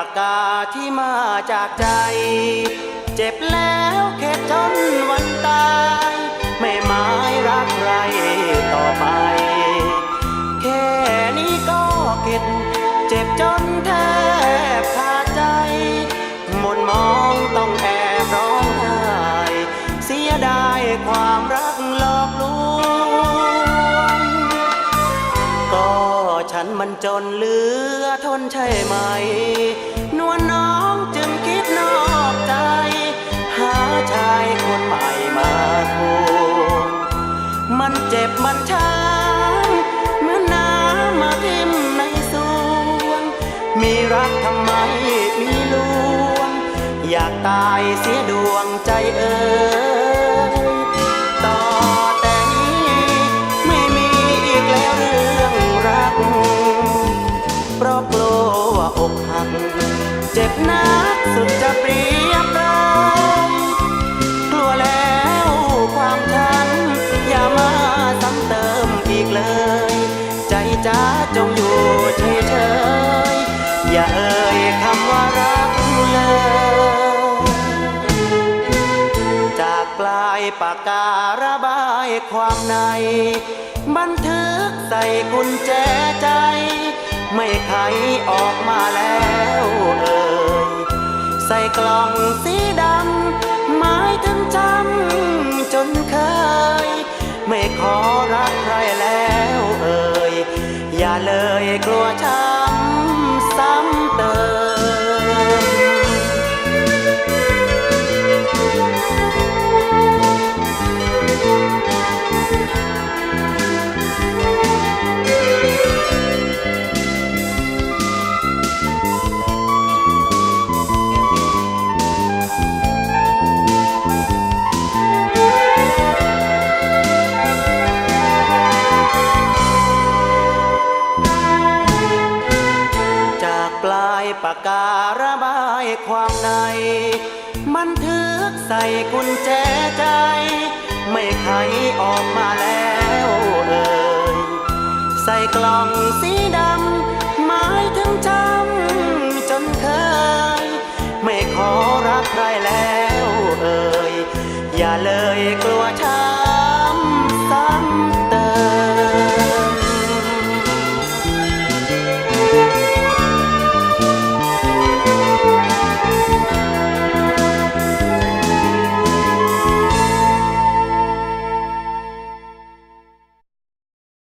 ากกาที่มาจากใจ เจ็บแล้วแค่จนวันตาย มันจนเหลือทนใช่ไหม นวลน้องจึงคิดนอกใจ หาชายคนใหม่มาควงมันเจ็บมันช้ำเหมือนน้ำมาทิ่มในสวง มีรักทำไมมีลวง อยากตายเสียดวงใจเอ่ย จ็บนักสุดจะเปรียบเลยกลัวแล้วความช้ำอย่ามาซ้ำเติมอีกเลย ใจจ้าจงอยู่เฉยๆอย่าเอ่ยคำว่ารักเลย จากปลายปากการะบายความใน บันทึกใส่กุญแจใจ ไม่ไขออกมาแล้วเอ่ยใส่กล่องสีดำหมายถึงจำจนเคย ไม่ขอรักใครแล้วเอ่ยอย่าเลยกลัวฉัน ปายปากการะบายความในบันทึกใส่กุญแจใจ ไม่ไขออกมาแล้วเอ่ยใส่กล่องสีดำหมายถึงจำจนเคย ไม่ขอรักใครแล้วเอ่ยอย่าเลยกลัว